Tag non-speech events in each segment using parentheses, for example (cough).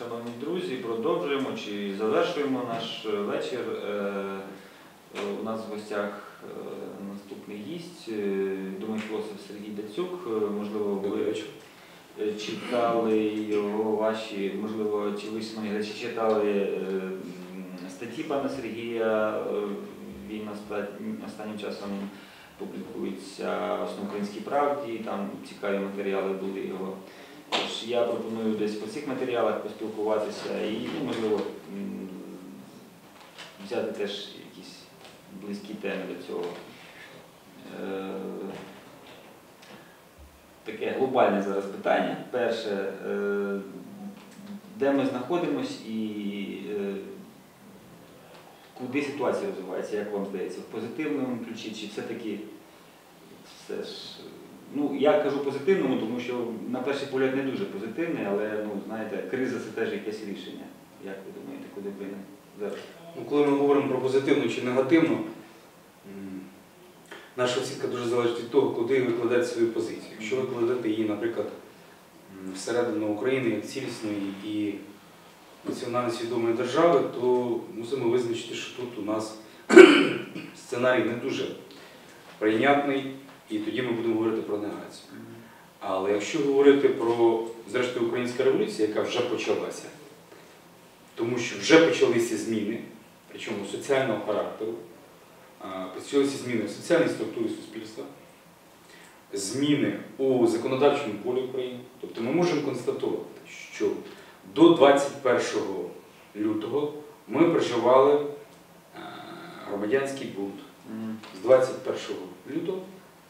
Шановні друзі, продовжуємо чи завершуємо наш е, вечір. Е, е, У нас в гостях наступний гість, думаю, філософ Сергій Дацюк. Можливо, ви читали його ваші, можливо, чи ви шановні глядачі, читали статті пана Сергія. Він останнім часом публікується в «Основноукраїнській правді, там цікаві матеріали були його. Тож я пропоную десь по цих матеріалах поспілкуватися і, ну, можливо, взяти теж якісь близькі теми до цього. Е, Таке глобальне зараз питання. Перше, е, де ми знаходимось і е, куди ситуація розвивається, як вам здається, в позитивному ключі, чи все-таки все ж. Ну, я кажу позитивному, тому що на перший погляд не дуже позитивний, але ну, знаєте, криза це теж якесь рішення. Як ви думаєте, куди б ви зараз? Ну, коли ми говоримо про позитивну чи негативну, наша оцінка дуже залежить від того, куди ви кладете свою позицію. Якщо ви кладете її, наприклад, всередину України як цілісної і національно свідомої держави, то мусимо визначити, що тут у нас (clears throat) сценарій не дуже прийнятний, і тоді ми будемо говорити про негацію. Але якщо говорити про, зрештою, українська революція, яка вже почалася, тому що вже почалися зміни, причому соціального характеру, почалися зміни в соціальній структурі суспільства, зміни у законодавчому полі України. Тобто ми можемо констатувати, що до 21 лютого ми переживали е, громадянський бунт. З 21 лютого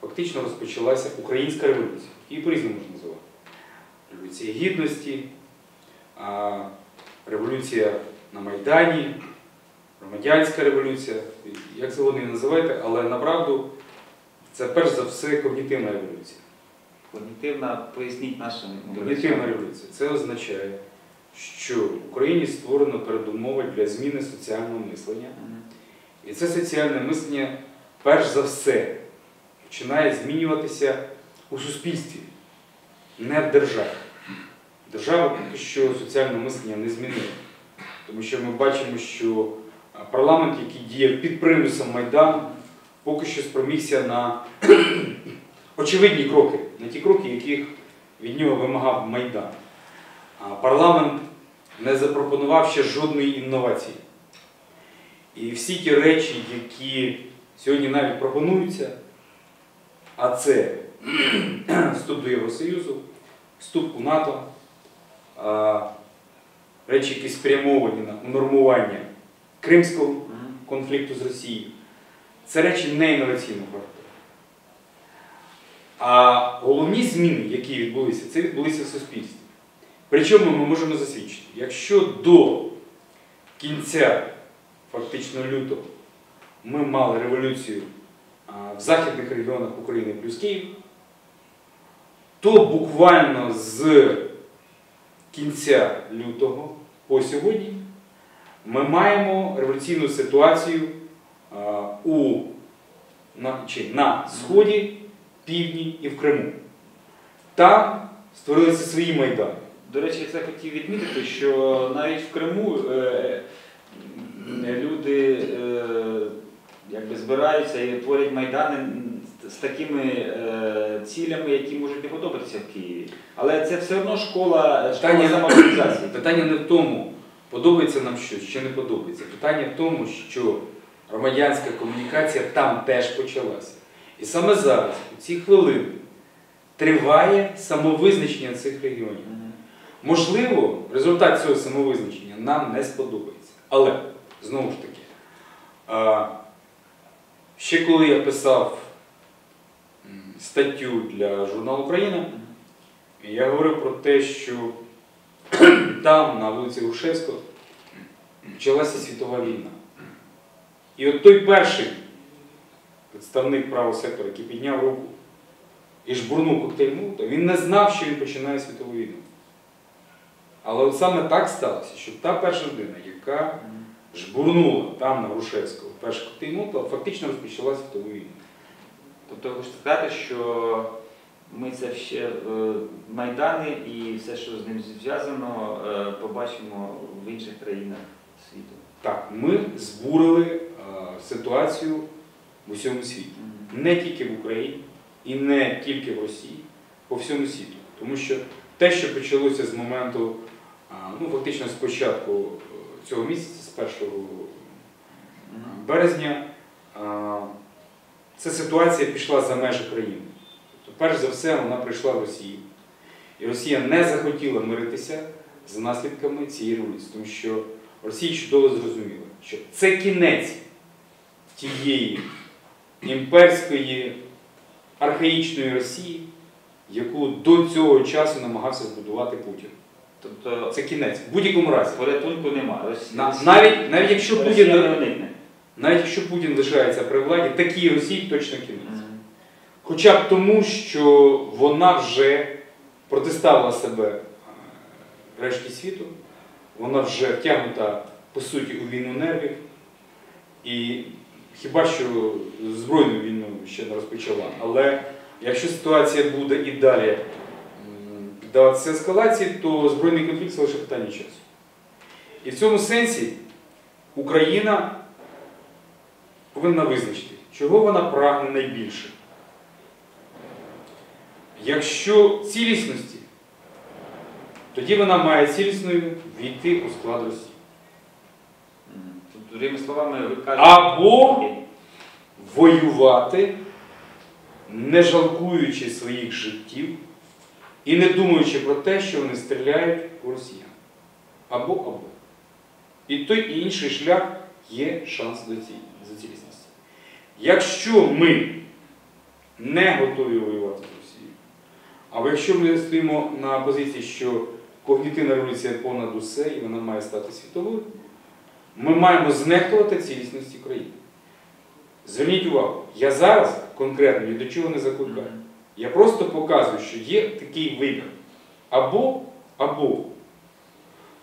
фактично розпочалася українська революція. Її по-різному можна називати. Революція гідності, революція на Майдані, громадянська революція, як завгодно її називайте, але направду це перш за все когнітивна революція. Когнітивна, поясніть нашим Когнітивна революція це означає, що в Україні створено передумови для зміни соціального мислення. І це соціальне мислення, перш за все, починає змінюватися у суспільстві, не в державі. Держава поки що соціальне мислення не змінила. Тому що ми бачимо, що парламент, який діяв під примусом Майдану, поки що спромігся на (clears throat) очевидні кроки, на ті кроки, яких від нього вимагав Майдан. А парламент не запропонував ще жодної інновації. І всі ті речі, які сьогодні навіть пропонуються, а це (clears throat) вступ до Євросоюзу, вступ у НАТО, речі, які спрямовані на унормування Кримського конфлікту з Росією, це речі не інноваційного характеру. А головні зміни, які відбулися, це відбулися в суспільстві. Причому ми можемо засвідчити, якщо до кінця фактично лютого ми мали революцію в західних регіонах України плюс Київ, то буквально з кінця лютого по сьогодні ми маємо революційну ситуацію у, на, чи, на Сході, Півдні і в Криму. Там створилися свої майдани. До речі, я це хотів відмітити, що навіть в Криму е, люди е, якби збираються і творять майдани з- такими е, цілями, які можуть не подобатися в Києві. Але це все одно школа, школа Питання- самоорганізації. Питання не в тому, подобається нам щось чи не подобається. Питання в тому, що громадянська комунікація там теж почалася. І саме зараз, у ці хвилини, триває самовизначення цих регіонів. Можливо, результат цього самовизначення нам не сподобається. Але, знову ж таки, ще коли я писав статтю для журналу Україна, я говорив про те, що (clears throat) там, на вулиці Грушевського, почалася світова війна. І от той перший представник правого сектору, який підняв руку і жбурнув коктейль Молотова, він не знав, що він починає світову війну. Але от саме так сталося, що та перша людина, яка. Жбурнула там на Грушевського перший коктейль Молотова, фактично розпочала світову війну. Тобто ви хочете сказати, що ми це ще е, майдани і все, що з ним зв'язано, е, побачимо в інших країнах світу. Так, ми збурили е, ситуацію в усьому світі. Не тільки в Україні і не тільки в Росії, по всьому світу. Тому що те, що почалося з моменту, ну фактично з початку цього місяця, з 1 березня, ця ситуація пішла за межі країни. Тобто, перш за все, вона прийшла в Росію. І Росія не захотіла миритися з наслідками цієї революції, тому що Росія чудово зрозуміла, що це кінець тієї імперської архаїчної Росії, яку до цього часу намагався збудувати Путін. Тобто Це кінець. В будь-якому разі. порятунку немає. Росія- На- навіть, навіть якщо Росія Путін не уникне. навіть якщо Путін лишається при владі, такій Росії точно кінець. Мгм. Хоча б тому, що вона вже протиставила себе е, решті світу, вона вже втягнута по суті у війну нервів, і хіба що збройну війну ще не розпочала. Але якщо ситуація буде і далі піддаватися ескалації, то збройний конфлікт це лише питання часу. І в цьому сенсі Україна повинна визначити, чого вона прагне найбільше. Якщо цілісності, тоді вона має цілісною війти у склад Росії. Тобто, другими словами, ви кажете. Або воювати, не жалкуючи своїх життів і не думаючи про те, що вони стріляють у росіян. Або або. І той і інший шлях є шанс до цілісності. Якщо ми не готові воювати з Росією, або якщо ми стоїмо на позиції, що когнітивна революція понад усе і вона має стати світовою, ми маємо знехтувати цілісності країни. Зверніть увагу, я зараз конкретно ні до чого не закликаю. Я просто показую, що є такий вибір. Або, або.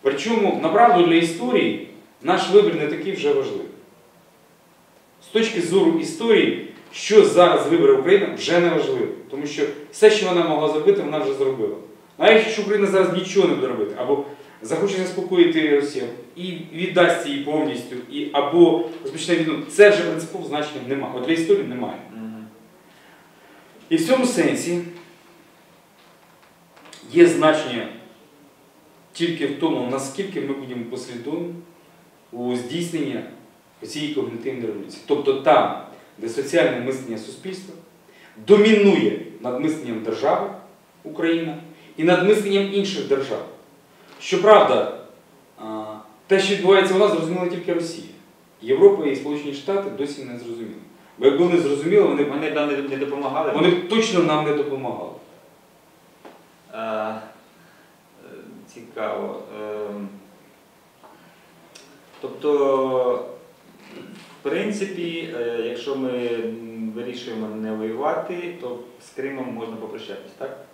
Причому, направду для історії, наш вибір не такий вже важливий. З точки зору історії, що зараз вибере Україна, вже не важливо. Тому що все, що вона могла зробити, вона вже зробила. Навіть якщо Україна зараз нічого не буде робити, або захоче заспокоїти Росію і віддасть її повністю, і, або розпочне війну, це вже принципово значення немає. От для історії немає. І в цьому сенсі є значення тільки в тому, наскільки ми будемо послідовні у здійсненні цієї когнітивної революції. Тобто там, де соціальне мислення суспільства домінує над мисленням держави Україна і над мисленням інших держав. Щоправда, те, що відбувається у нас, зрозуміла тільки Росія. Європа і Сполучені Штати досі не зрозуміли. Бо якби вони зрозуміли, вони б Вони нам не, не допомагали. вони б точно нам не допомагали. Е, е, Цікаво. Ем, Тобто, в принципі, е, якщо ми вирішуємо не воювати, то з Кримом можна попрощатись, так?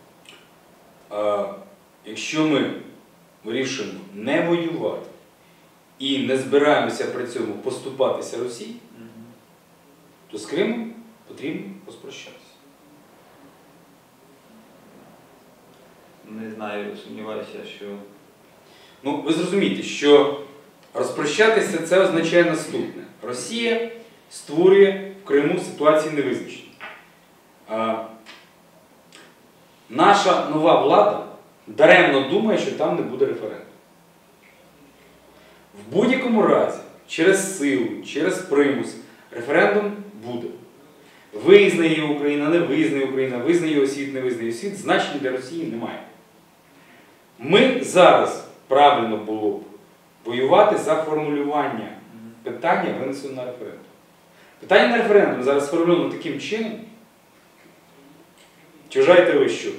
А, якщо ми вирішуємо не воювати і не збираємося при цьому поступатися Росії, то з Кримом потрібно розпрощатися. Не знаю, сумніваюся, що. Ну, ви зрозумієте, що розпрощатися це означає наступне. Росія створює в Криму ситуацію невизначеності. А, Наша нова влада даремно думає, що там не буде референдуму. В будь-якому разі, через силу, через примус, референдум буде. Визнає Україна, не визнає Україна, визнає його світ, не визнає світ, значення для Росії немає. Ми зараз правильно було б воювати за формулювання питання винесено на референдум. Питання на референдум зараз сформульовано таким чином. Чи вважаєте ви, що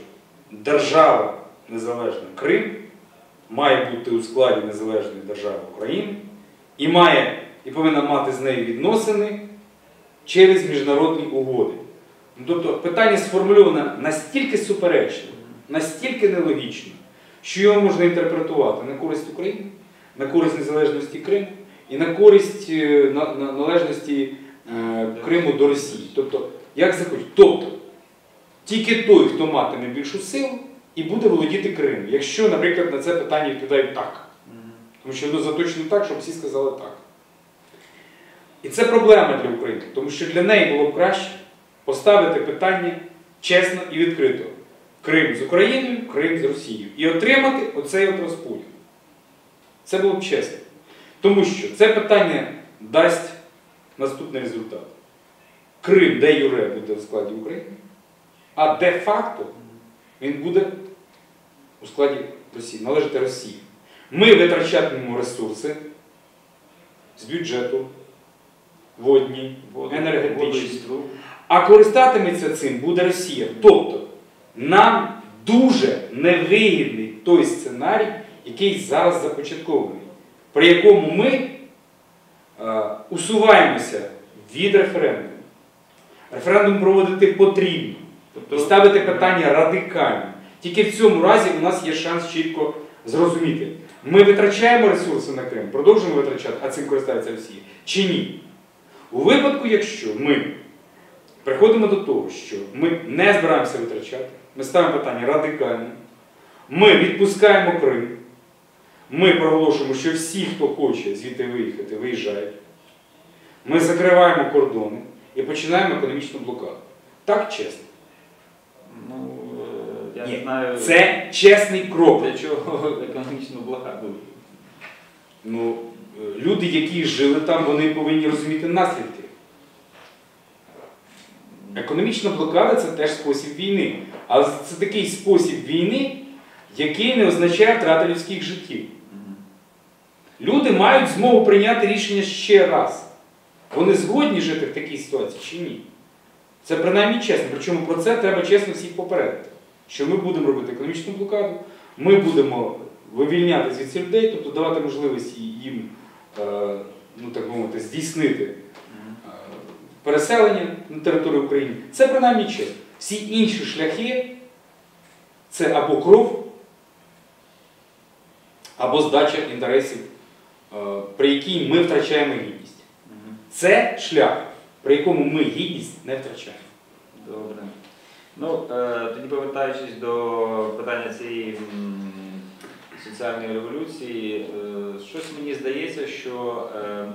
держава незалежна Крим має бути у складі незалежної держави України і має і повинна мати з нею відносини через міжнародні угоди. Ну, тобто питання сформульоване настільки суперечливо, настільки нелогічно, що його можна інтерпретувати на користь України, на користь незалежності Криму і на користь е, на, на- належності е, Криму до Росії. Тобто, як захочуть. Тобто, тільки той, хто матиме більшу силу, і буде володіти Кримом. Якщо, наприклад, на це питання відповідають так. Тому що воно заточено так, щоб всі сказали так. І це проблема для України, тому що для неї було б краще поставити питання чесно і відкрито. Крим з Україною, Крим з Росією. І отримати оцей от розподіл. Це було б чесно. Тому що це питання дасть наступний результат. Крим де Юре буде в складі України, а де-факто він буде у складі Росії, належати Росії. Ми витрачатимемо ресурси з бюджету, водні, енергетичні. А користатиметься цим буде Росія. Тобто нам дуже невигідний той сценарій, який зараз започаткований, при якому ми е, усуваємося від референдуму. Референдум проводити потрібно. Тобто, І ставити питання радикально. Тільки в цьому разі у нас є шанс чітко зрозуміти, ми витрачаємо ресурси на Крим, продовжуємо витрачати, а цим користається Росія, чи ні. У випадку, якщо ми приходимо до того, що ми не збираємося витрачати, ми ставимо питання радикально, ми відпускаємо Крим, ми проголошуємо, що всі, хто хоче звідти виїхати, виїжджають. Ми закриваємо кордони і починаємо економічну блокаду. Так чесно. Ну, е, я Ні, не знаю, Це чесний крок. для чого (laughs) економічну блокаду. Ну, люди, які жили там, вони повинні розуміти наслідки. Економічна блокада це теж спосіб війни. Але це такий спосіб війни, який не означає втрати людських життів. Люди мають змогу прийняти рішення ще раз. Вони згодні жити в такій ситуації чи ні? Це принаймні чесно. Причому про це треба чесно всіх попередити. Що ми будемо робити економічну блокаду, ми будемо вивільняти звідси людей, тобто давати можливість їм, ну так мовити, здійснити е, переселення на територію України. Це принаймні чесно. Всі інші шляхи це або кров, або здача інтересів, е, при якій ми втрачаємо гідність. Це шлях, при якому ми гідність не втрачаємо. Добре. Ну, е, тоді повертаючись до питання цієї соціальної революції, е, щось мені здається, що е, е,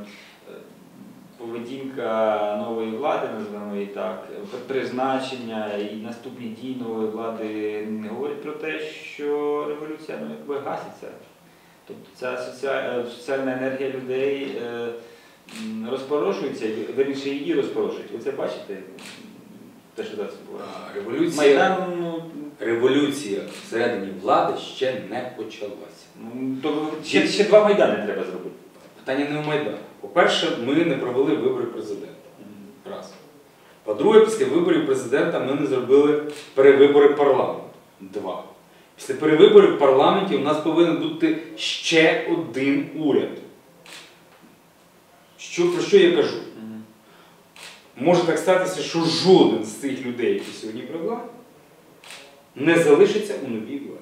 поведінка нової влади, називаємо її так, призначення і наступні дії нової влади не говорять про те, що революція ну, якби гаситься. Тобто ця соціальна, соціальна енергія людей е, розпорошується, верніше її розпорошують. Ви це бачите? Те, що зараз відбувається. Революція, Майдан, ну, революція всередині влади ще не почалася. ну, то ще, ще два майдани треба зробити. Питання не в Майдані. По-перше, ми не провели вибори президента. Раз. По-друге, після виборів президента ми не зробили перевибори парламенту. Два. Після перевиборів в парламенті у нас повинен бути ще один уряд. Що, про що я кажу? Може так статися, що жоден з цих людей, які сьогодні при владі, не залишиться у новій владі.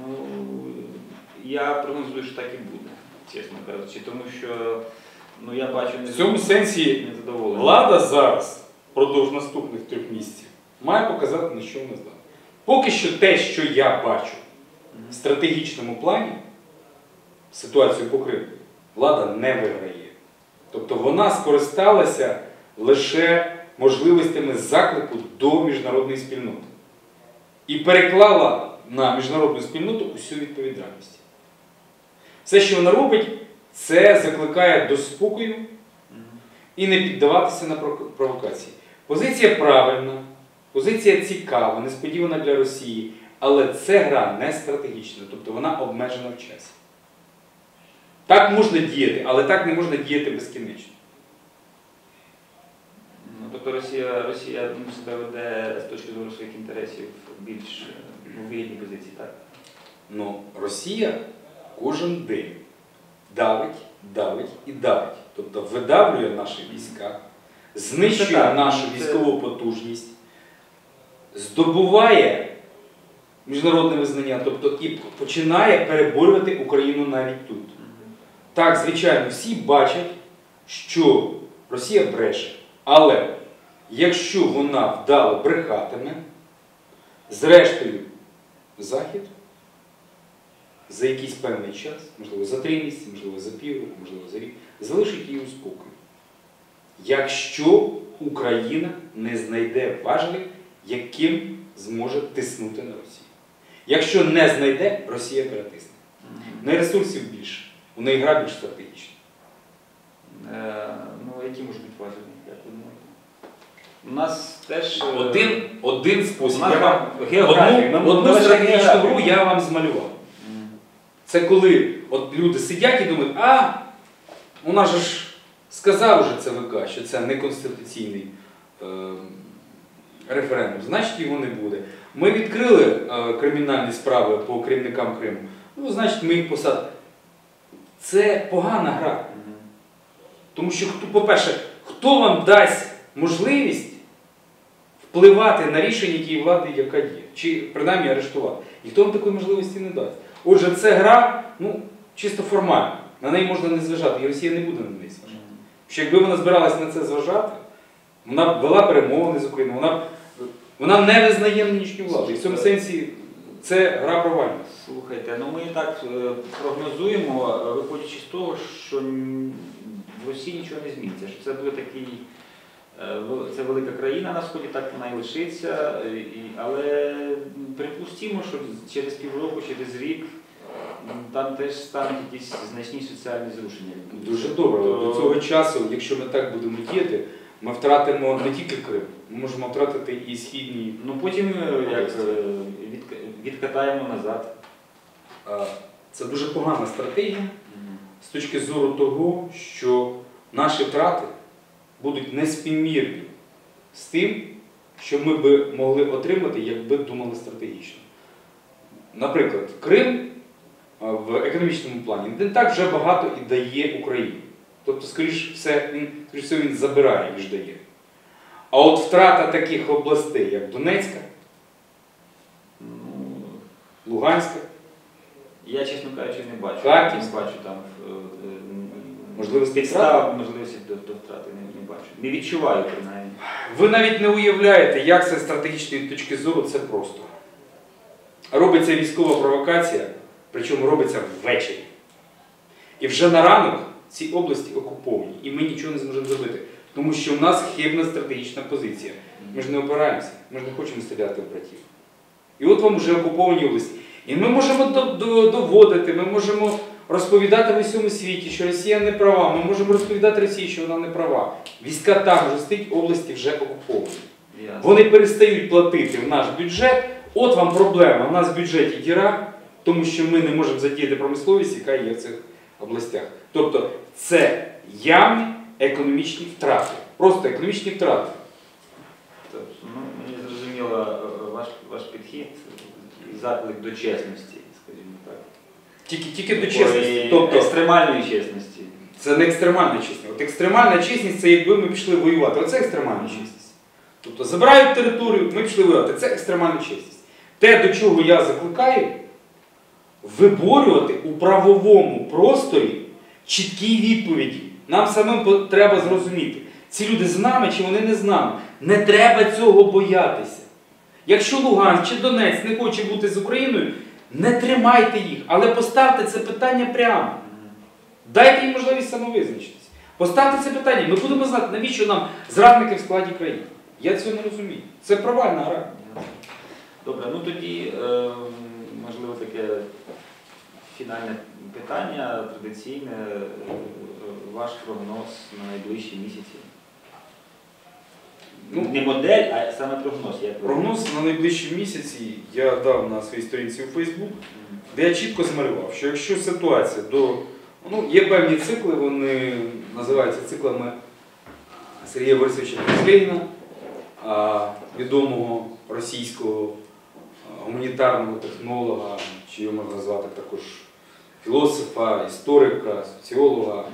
Ну, я прогнозую, що так і буде, чесно кажучи, тому що ну, я бачу В цьому сенсі влада зараз, впродовж наступних трьох місяців, має показати, на що вона здатна. Поки що те, що я бачу в стратегічному плані, ситуацію по Криму, влада не виграє. Тобто вона скористалася лише можливостями заклику до міжнародної спільноти і переклала на міжнародну спільноту усю відповідальність. Все, що вона робить, це закликає до спокою і не піддаватися на провокації. Позиція правильна, позиція цікава, несподівана для Росії, але це гра не стратегічна, тобто вона обмежена в часі. Так можна діяти, але так не можна діяти безкінечно. Ну, Росія, Росія ну, себе веде з точки зору своїх інтересів більш е, у вигідній позиції, так? Ну, Росія кожен день давить, давить і давить. Тобто видавлює наші війська, знищує так, нашу це- військову потужність, здобуває міжнародне визнання, тобто і починає переборювати Україну навіть тут. Так, звичайно, всі бачать, що Росія бреше, але Якщо вона вдало брехатиме, зрештою, Захід за якийсь певний час, можливо, за три місяці, можливо, за півроку, можливо, за рік, залишить її у спокої. Якщо Україна не знайде важелів, яким зможе тиснути на Росію. Якщо не знайде, Росія перетисне. Неї ресурсів більше, у неї гра більш стратегічна. Е, Ну, які можуть бути важелі, думаєте? У нас теж. е, Один, один спосіб. Я вам одну, одну стратегічну гру я вам змалював. Це коли от люди сидять і думають, а у нас же ж сказав уже ЦВК, що це неконституційний е, референдум, значить його не буде. Ми відкрили е, кримінальні справи по керівникам Криму, ну, значить, ми їх посадимо. Це погана гра. Тому що, по-перше, хто вам дасть можливість впливати на рішення тієї влади, яка є, чи принаймні арештувати? Ніхто вам такої можливості не дасть. Отже, це гра, ну, чисто формальна. На неї можна не зважати, і Росія не буде на неї зважати. Що якби вона збиралася на це зважати, вона б вела перемовини з Україною, вона, вона не визнає нинішню владу. І в цьому сенсі це гра провальна. Слухайте, ну ми і так е, прогнозуємо, виходячи з того, що в Росії нічого не зміниться. Що це буде такий, це велика країна на сході, так вона і лишиться. е, Але м, припустімо, що через півроку, через рік там теж стануть якісь значні соціальні зрушення. Дуже добре. До цього часу, якщо ми так будемо діяти, ми втратимо не тільки Крим, ми можемо втратити і східні. Ну потім е, як, е, відкатаємо назад. Це дуже погана стратегія з точки зору того, що наші втрати будуть неспівмірні з тим, що ми би могли отримати, якби думали стратегічно. Наприклад, Крим в економічному плані не так вже багато і дає Україні. Тобто, скоріш все, він, скоріш все, він забирає, ніж дає. А от втрата таких областей, як Донецька, Ну, Луганська, Я, чесно кажучи, не бачу. Харків. Не бачу там е, е, Можливості підстав, втрати? можливості до, до втрати не, відчуваю принаймні. Ви навіть не уявляєте, як це з стратегічної точки зору це просто. Робиться військова провокація, причому робиться ввечері. І вже на ранок ці області окуповані, і ми нічого не зможемо зробити. Тому що в нас хибна стратегічна позиція. Ми ж не опираємося, ми ж не хочемо стріляти в братів. І от вам вже окуповані області. І ми можемо до- до- доводити, ми можемо розповідати в усьому світі, що Росія не права. Ми можемо розповідати Росії, що вона не права. Війська там вже стоять, області вже окуповані. Вони перестають платити в наш бюджет. От вам проблема. У нас в бюджеті діра, тому що ми не можемо задіяти промисловість, яка є в цих областях. Тобто це явні економічні втрати. Просто економічні втрати. Тобто, ну, мені зрозуміло е, ваш, ваш підхід і заклик до чесності. Тільки, тільки до чесності. Тобто екстремальної чесності. це не екстремальна чесність. От екстремальна чесність це якби ми пішли воювати. Оце екстремальна чесність. Тобто забирають територію, ми пішли воювати. Це екстремальна чесність. Те, до чого я закликаю, виборювати у правовому просторі чіткі відповіді. Нам самим треба зрозуміти, ці люди з нами чи вони не з нами. Не треба цього боятися. Якщо Луганськ чи Донець не хоче бути з Україною, не тримайте їх, але поставте це питання прямо. Дайте їм можливість самовизначитись. Поставте це питання. Ми будемо знати, навіщо нам зрадники в складі країни. Я цього не розумію. Це провальна гра. Добре, ну тоді, е, можливо, таке фінальне питання традиційне. Е, Ваш прогноз на найближчі місяці. Ну, Не модель, а саме прогноз. Як Прогноз на найближчі місяці я дав на своїй сторінці у Фейсбук, де я чітко змалював, що якщо ситуація до. Ну, є певні цикли, вони називаються циклами Сергія Борисовича Козлєніна, відомого російського гуманітарного технолога, чи його можна назвати також філософа, історика, соціолога,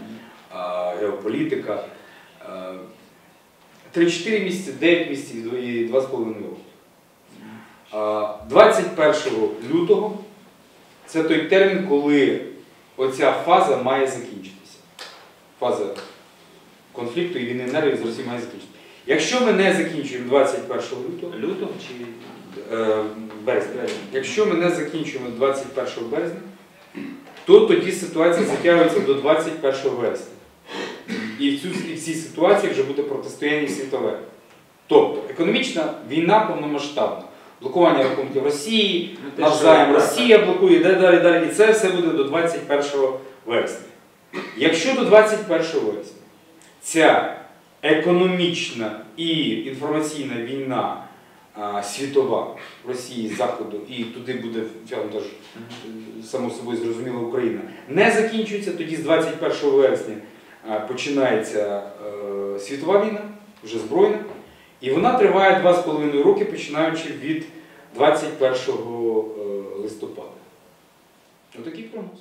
геополітика. А, 3-4 місяці, 9 місяців і 2,5 роки. 21 лютого це той термін, коли оця фаза має закінчитися. Фаза конфлікту і війни нервів з Росією має закінчитися. Якщо ми не закінчуємо 21 лютого, Лютого чи е, березня? якщо ми не закінчуємо 21 березня, то тоді ситуація затягується до 21 вересня. І в, цю, і в цій ситуації вже буде протистояння світове. Тобто економічна війна повномасштабна, блокування рахунків Росії, Ну, навзаєм Росія блокує, і далі, далі. І це все буде до 21 вересня. Якщо до 21 вересня ця економічна і інформаційна війна а, світова Росії з Заходу, і туди буде втягнута ж е, само собою зрозуміло Україна, не закінчується, тоді з 21 вересня починається е, світова війна, вже збройна, і вона триває 2,5 роки, починаючи від 21 е, листопада. Отакий прогноз.